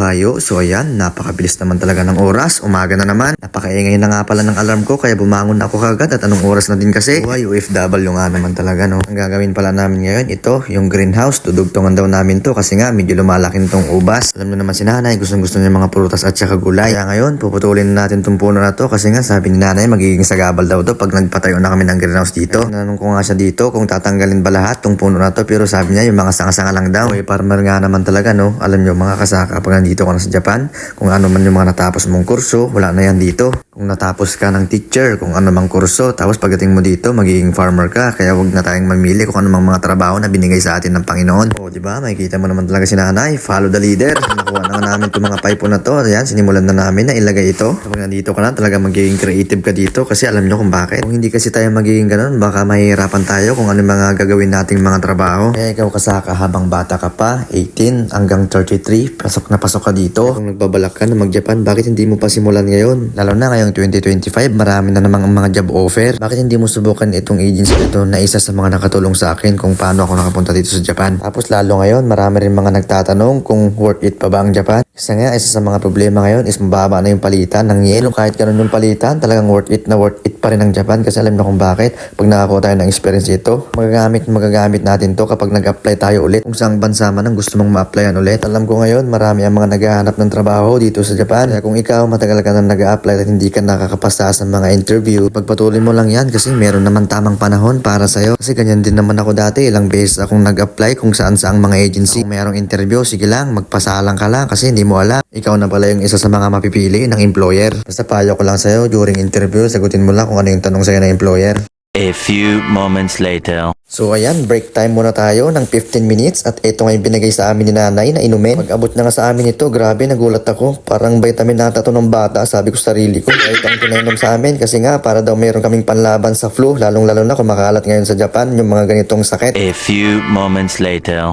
kayo. So ayan, napakabilis naman talaga ng oras. Umaga na naman. Napakaingay na nga pala ng alarm ko kaya bumangon ako kagad at anong oras na din kasi. Buhay OFW nga naman talaga no. Ang gagawin pala namin ngayon, ito, yung greenhouse. Tudugtungan daw namin to kasi nga medyo lumalaki nitong ubas. Alam mo naman si nanay, gustong gusto niya mga prutas at saka gulay. Kaya ngayon, puputulin na natin tong puno na to kasi nga sabi ni nanay magiging sagabal daw to pag nagpatayo na kami ng greenhouse dito. Nanong ko nga siya dito kung tatanggalin ba lahat tong puno na to pero sabi niya yung mga sanga-sanga lang daw. Boy farmer nga naman talaga no. Alam niyo mga kasaka pag nandito ka na sa Japan, kung ano man yung mga natapos mong kurso, wala na yan dito. Kung natapos ka ng teacher, kung ano mang kurso, tapos pagdating mo dito, magiging farmer ka. Kaya wag na tayong mamili kung ano mang mga trabaho na binigay sa atin ng Panginoon. O, di ba? Makikita mo naman talaga si nanay. Follow the leader. Nakuha na namin itong mga pipe na to. Ayan, sinimulan na namin na ilagay ito. Kapag nandito ka na, talaga magiging creative ka dito kasi alam nyo kung bakit. Kung hindi kasi tayo magiging ganun, baka mahihirapan tayo kung ano mga gagawin nating mga trabaho. Kaya ikaw kasaka habang bata ka pa, 18 hanggang 33, pasok na pasok ka dito. Kung nagbabalak ka na mag-Japan, bakit hindi mo pa simulan ngayon? Lalo na ngayong 2025, marami na namang mga job offer. Bakit hindi mo subukan itong agency na ito na isa sa mga nakatulong sa akin kung paano ako nakapunta dito sa Japan? Tapos lalo ngayon, marami rin mga nagtatanong kung worth it pa ba ang Japan? Isa nga, isa sa mga problema ngayon is mababa na yung palitan ng yen. Kahit ganun yung palitan, talagang worth it na worth it pa rin ang Japan kasi alam na kung bakit. Pag nakakuha tayo ng experience ito, magagamit magagamit natin to kapag nag-apply tayo ulit. Kung saang bansa man ang gusto mong ma-applyan ulit. Alam ko ngayon, marami ang mga naghahanap ng trabaho dito sa Japan. Kaya kung ikaw matagal ka na nag-apply at hindi ka nakakapasa sa mga interview, pagpatuloy mo lang yan kasi meron naman tamang panahon para sa'yo. Kasi ganyan din naman ako dati. Ilang beses akong nag-apply kung saan saang mga agency. Kung mayroong interview, sige lang, magpasalang ka lang kasi hindi mo alam. Ikaw na pala yung isa sa mga mapipili ng employer. Basta payo ko lang sa'yo during interview, sagutin mo lang kung ano yung tanong sa'yo ng employer. A few moments later. So ayan, break time muna tayo ng 15 minutes at ito nga yung binigay sa amin ni nanay na inumin. Pag abot na nga sa amin ito, grabe nagulat ako. Parang vitamin nata to ng bata, sabi ko sa sarili ko. Kahit ang pinainom sa amin kasi nga para daw mayroon kaming panlaban sa flu, lalong lalo na kung makalat ngayon sa Japan yung mga ganitong sakit. A few moments later.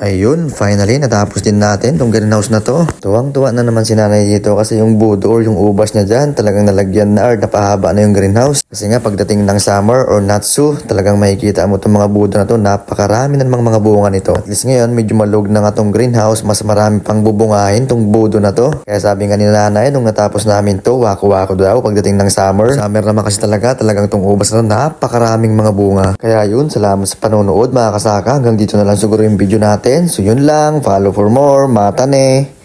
Ayun, finally, natapos din natin tong greenhouse na to. Tuwang-tuwa na naman si nanay dito kasi yung budo or yung ubas niya dyan, talagang nalagyan na or napahaba na yung greenhouse. Kasi nga, pagdating ng summer or natsu, talagang makikita mo itong mga budo na to, napakarami na mga bunga nito. At least ngayon, medyo malug na nga tong greenhouse, mas marami pang bubungahin tong budo na to. Kaya sabi nga ni nanay, nung natapos namin to, wako-wako daw pagdating ng summer. Summer naman kasi talaga, talagang tong ubas na to, napakaraming mga bunga. Kaya yun, salamat sa panonood mga kasaka. Hanggang dito na lang siguro yung video natin. So yun lang, follow for more, mata ne.